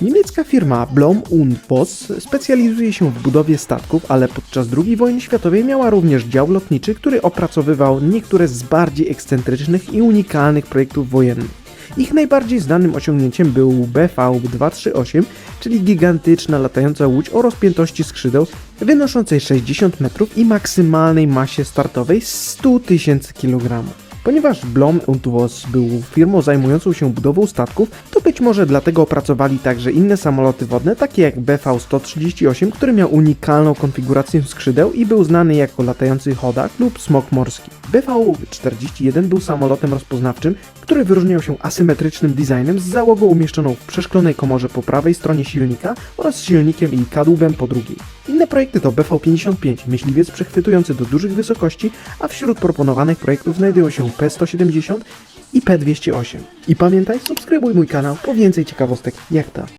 Niemiecka firma Blom und Voss specjalizuje się w budowie statków, ale podczas II wojny światowej miała również dział lotniczy, który opracowywał niektóre z bardziej ekscentrycznych i unikalnych projektów wojennych. Ich najbardziej znanym osiągnięciem był BV-238, czyli gigantyczna latająca łódź o rozpiętości skrzydeł wynoszącej 60 metrów i maksymalnej masie startowej 100 tysięcy kg. Ponieważ Blom und Voss był firmą zajmującą się budową statków, być może dlatego opracowali także inne samoloty wodne, takie jak BV-138, który miał unikalną konfigurację skrzydeł i był znany jako latający chodak lub smok morski. BV-41 był samolotem rozpoznawczym, który wyróżniał się asymetrycznym designem z załogą umieszczoną w przeszklonej komorze po prawej stronie silnika oraz silnikiem i kadłubem po drugiej. Inne projekty to BV-55, myśliwiec przechwytujący do dużych wysokości, a wśród proponowanych projektów znajdują się P-170 i P-208. I pamiętaj, subskrybuj mój kanał po więcej ciekawostek jak ta.